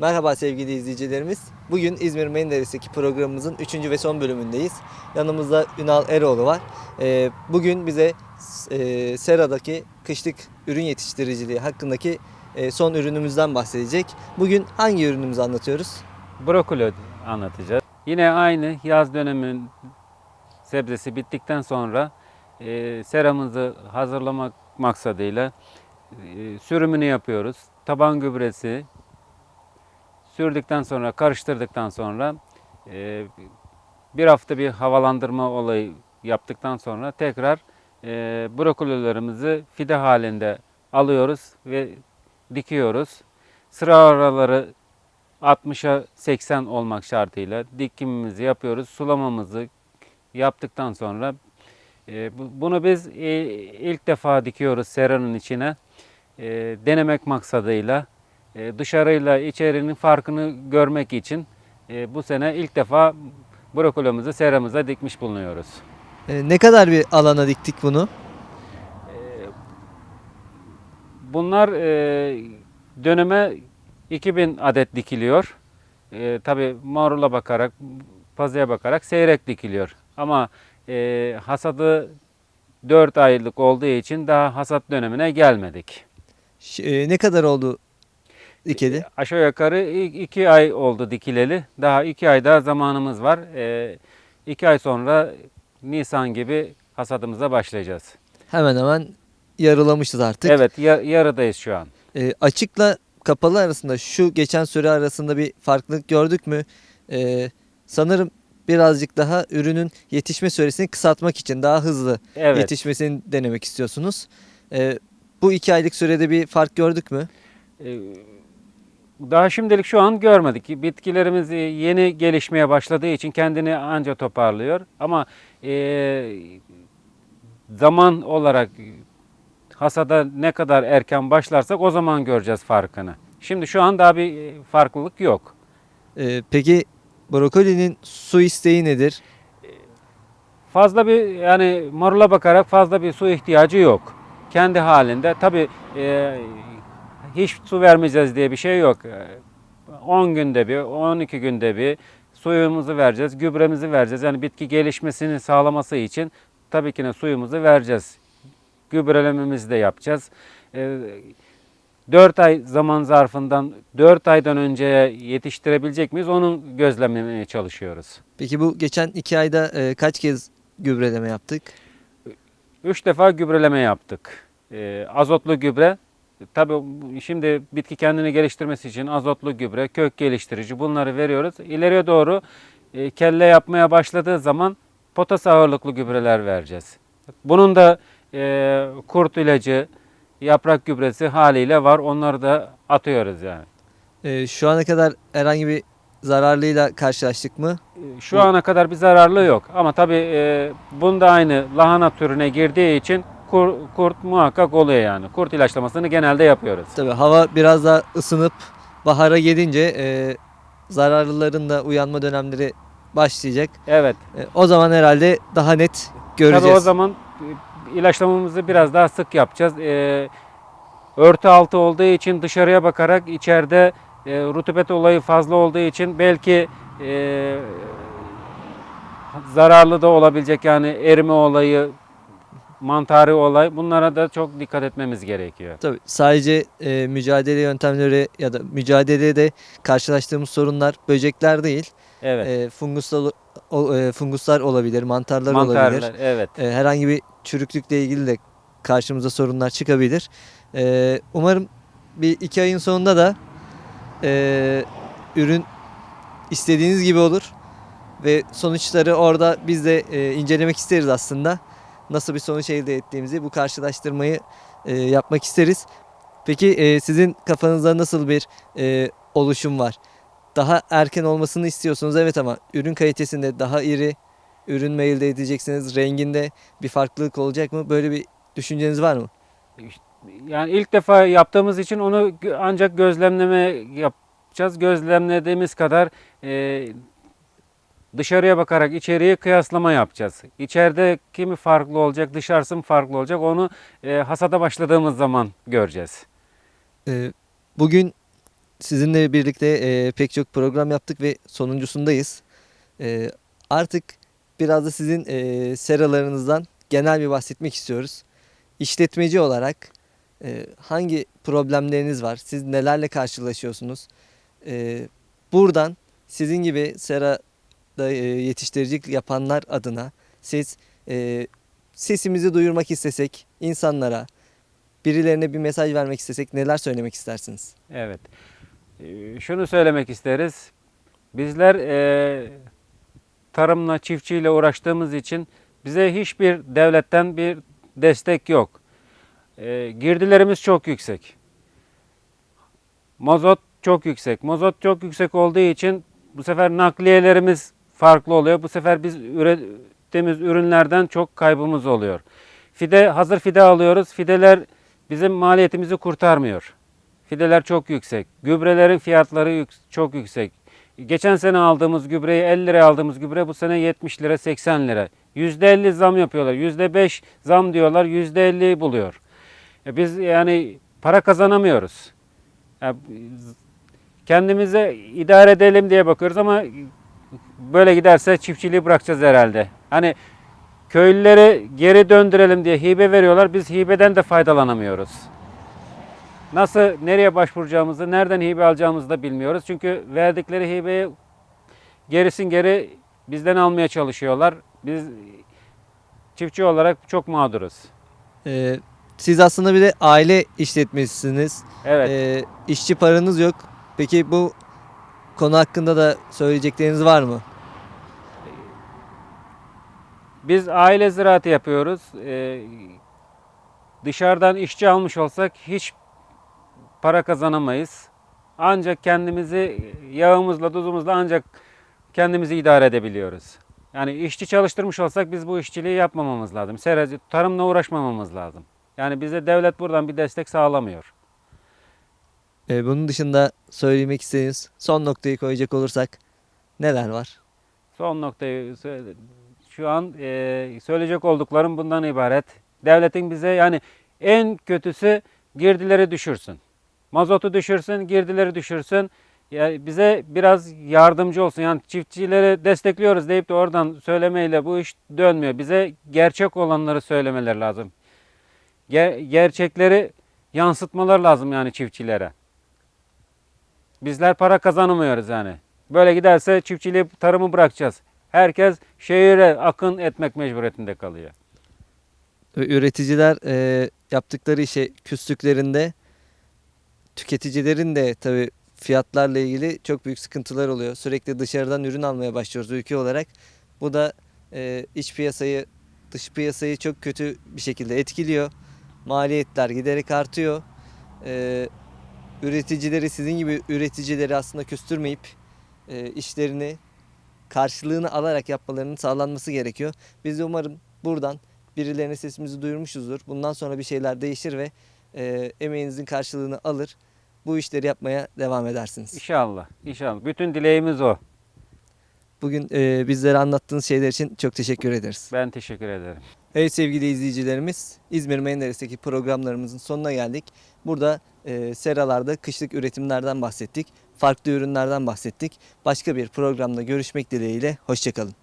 Merhaba sevgili izleyicilerimiz. Bugün İzmir Menderes'teki programımızın 3. ve son bölümündeyiz. Yanımızda Ünal Eroğlu var. Ee, Bugün bize e, Sera'daki kışlık ürün yetiştiriciliği hakkındaki e, son ürünümüzden bahsedecek. Bugün hangi ürünümüzü anlatıyoruz? brokoli anlatacağız. Yine aynı yaz dönemin sebzesi bittikten sonra e, seramızı hazırlamak maksadıyla sürümünü yapıyoruz. Taban gübresi sürdükten sonra karıştırdıktan sonra e, bir hafta bir havalandırma olayı yaptıktan sonra tekrar e, brokolilerimizi fide halinde alıyoruz ve dikiyoruz. Sıra araları 60'a 80 olmak şartıyla dikimimizi yapıyoruz. Sulamamızı yaptıktan sonra e, bu- bunu biz e, ilk defa dikiyoruz seranın içine. E, denemek maksadıyla dışarıyla içerinin farkını görmek için e, bu sene ilk defa brokolimizi seramıza dikmiş bulunuyoruz. Ee, Ne kadar bir alana diktik bunu? Bunlar e, döneme 2000 adet dikiliyor. E, Tabi marula bakarak, pazıya bakarak seyrek dikiliyor. Ama e, hasadı 4 aylık olduğu için daha hasat dönemine gelmedik. E, Ne kadar oldu dikeli? Aşağı yukarı 2 ay oldu dikileli. Daha 2 ay daha zamanımız var. 2 ay sonra Nisan gibi hasadımıza başlayacağız. Hemen hemen yarılamışız artık. Evet ya- yarıdayız şu an. E, açıkla kapalı arasında şu geçen süre arasında bir farklılık gördük mü? E, sanırım birazcık daha ürünün yetişme süresini kısaltmak için daha hızlı Evet. yetişmesini denemek istiyorsunuz. E, bu iki aylık sürede bir fark gördük mü? Ee, Daha şimdilik şu an görmedik. Bitkilerimiz e, yeni gelişmeye başladığı için kendini anca toparlıyor. Ama e, zaman olarak hasada ne kadar erken başlarsak o zaman göreceğiz farkını. Şimdi şu an daha bir e, farklılık yok. E, peki brokolinin su isteği nedir? Fazla bir yani marula bakarak fazla bir su ihtiyacı yok. Kendi halinde. Tabii e, hiç su vermeyeceğiz diye bir şey yok. E, 10 günde bir, 12 günde bir suyumuzu vereceğiz, gübremizi vereceğiz. Yani bitki gelişmesini sağlaması için tabii ki de suyumuzu vereceğiz. Gübrelememizi de yapacağız. E, 4 ay zaman zarfından 4 aydan önceye yetiştirebilecek miyiz? Onun gözlemlemeye çalışıyoruz. Peki bu geçen iki ayda e, kaç kez gübreleme yaptık? Üç defa gübreleme yaptık. Ee, azotlu gübre, tabii şimdi bitki kendini geliştirmesi için azotlu gübre, kök geliştirici bunları veriyoruz. İleriye doğru e, kelle yapmaya başladığı zaman potas ağırlıklı gübreler vereceğiz. Bunun da e, kurt ilacı, yaprak gübresi haliyle var. Onları da atıyoruz yani. E, şu ana kadar herhangi bir zararlıyla karşılaştık mı? Şu ana kadar bir zararlı yok. Ama tabii e, bunda aynı lahana türüne girdiği için kur- kurt muhakkak oluyor yani. Kurt ilaçlamasını genelde yapıyoruz. Tabii hava biraz daha ısınıp bahara gelince e, zararlıların da uyanma dönemleri başlayacak. Evet. E, o zaman herhalde daha net göreceğiz. Tabii o zaman ilaçlamamızı biraz daha sık yapacağız. E, örtü altı olduğu için dışarıya bakarak içeride e, rutubet olayı fazla olduğu için belki e, zararlı da olabilecek yani erime olayı, mantarı olay bunlara da çok dikkat etmemiz gerekiyor. Tabii sadece e, mücadele yöntemleri ya da mücadelede karşılaştığımız sorunlar böcekler değil. Evet. E, funguslar, o- e, funguslar olabilir, mantarlar, olabilir. Mantarlar evet. E, herhangi bir çürüklükle ilgili de karşımıza sorunlar çıkabilir. E, umarım bir iki ayın sonunda da e, ürün istediğiniz gibi olur ve sonuçları orada biz de e, incelemek isteriz aslında. Nasıl bir sonuç elde ettiğimizi bu karşılaştırmayı e, yapmak isteriz. Peki e, sizin kafanızda nasıl bir e, oluşum var? Daha erken olmasını istiyorsunuz evet ama ürün kalitesinde daha iri ürün mü elde edeceksiniz? Renginde bir farklılık olacak mı? Böyle bir düşünceniz var mı? Yani ilk defa yaptığımız için onu ancak gözlemleme yapacağız. Gözlemlediğimiz kadar e, dışarıya bakarak içeriye kıyaslama yapacağız. İçeride kimi farklı olacak, dışarısı mı farklı olacak onu e, hasada başladığımız zaman göreceğiz. E, bugün sizinle birlikte e, pek çok program yaptık ve sonuncusundayız. E, artık biraz da sizin e, seralarınızdan genel bir bahsetmek istiyoruz. İşletmeci olarak e, hangi problemleriniz var? Siz nelerle karşılaşıyorsunuz? E, buradan sizin gibi serada e, yetiştiricilik yapanlar adına siz e, sesimizi duyurmak istesek insanlara, birilerine bir mesaj vermek istesek neler söylemek istersiniz? Evet. Ee, Şunu söylemek isteriz. Bizler e, tarımla, çiftçiyle uğraştığımız için bize hiçbir devletten bir destek yok. E, girdilerimiz çok yüksek. Mazot çok yüksek. Mazot çok yüksek olduğu için bu sefer nakliyelerimiz farklı oluyor. Bu sefer biz ürettiğimiz ürünlerden çok kaybımız oluyor. Fide hazır fide alıyoruz. Fideler bizim maliyetimizi kurtarmıyor. Fideler çok yüksek. Gübrelerin fiyatları yük- çok yüksek. Geçen sene aldığımız gübreyi 50 liraya aldığımız gübre bu sene 70 lira 80 lira. %50 zam yapıyorlar. %5 zam diyorlar. %50'yi buluyor. E biz yani para kazanamıyoruz. Ya biz kendimize idare edelim diye bakıyoruz ama böyle giderse çiftçiliği bırakacağız herhalde. Hani köylüleri geri döndürelim diye hibe veriyorlar. Biz hibeden de faydalanamıyoruz. Nasıl, nereye başvuracağımızı, nereden hibe alacağımızı da bilmiyoruz. Çünkü verdikleri hibeyi gerisin geri bizden almaya çalışıyorlar. Biz çiftçi olarak çok mağduruz. E, siz aslında bir de aile işletmesisiniz. Evet. E, işçi paranız yok. Peki bu konu hakkında da söyleyecekleriniz var mı? Biz aile ziraatı yapıyoruz. Ee, dışarıdan işçi almış olsak hiç para kazanamayız. Ancak kendimizi yağımızla, tuzumuzla ancak kendimizi idare edebiliyoruz. Yani işçi çalıştırmış olsak biz bu işçiliği yapmamamız lazım. Seracı, tarımla uğraşmamamız lazım. Yani bize devlet buradan bir destek sağlamıyor. E, bunun dışında söylemek istediğiniz son noktayı koyacak olursak neler var? Son noktayı şu an e, söyleyecek olduklarım bundan ibaret. Devletin bize yani en kötüsü girdileri düşürsün. Mazotu düşürsün, girdileri düşürsün. Yani bize biraz yardımcı olsun. Yani çiftçileri destekliyoruz deyip de oradan söylemeyle bu iş dönmüyor. Bize gerçek olanları söylemeler lazım. Ger- gerçekleri yansıtmalar lazım yani çiftçilere. Bizler para kazanamıyoruz yani. Böyle giderse çiftçiliği, tarımı bırakacağız. Herkes şehire akın etmek mecburiyetinde kalıyor. Üreticiler e, yaptıkları işe küstüklerinde tüketicilerin de tabii fiyatlarla ilgili çok büyük sıkıntılar oluyor. Sürekli dışarıdan ürün almaya başlıyoruz ülke olarak. Bu da e, iç piyasayı, dış piyasayı çok kötü bir şekilde etkiliyor. Maliyetler giderek artıyor. E, üreticileri, sizin gibi üreticileri aslında küstürmeyip e, işlerini karşılığını alarak yapmalarının sağlanması gerekiyor. Biz de umarım buradan birilerine sesimizi duyurmuşuzdur. Bundan sonra bir şeyler değişir ve e, emeğinizin karşılığını alır. Bu işleri yapmaya devam edersiniz. İnşallah, inşallah. Bütün dileğimiz o. Bugün e, bizlere anlattığınız şeyler için çok teşekkür ederiz. Ben teşekkür ederim. Evet sevgili izleyicilerimiz İzmir Menderes'teki programlarımızın sonuna geldik. Burada e, seralarda kışlık üretimlerden bahsettik. Farklı ürünlerden bahsettik. Başka bir programda görüşmek dileğiyle. Hoşçakalın.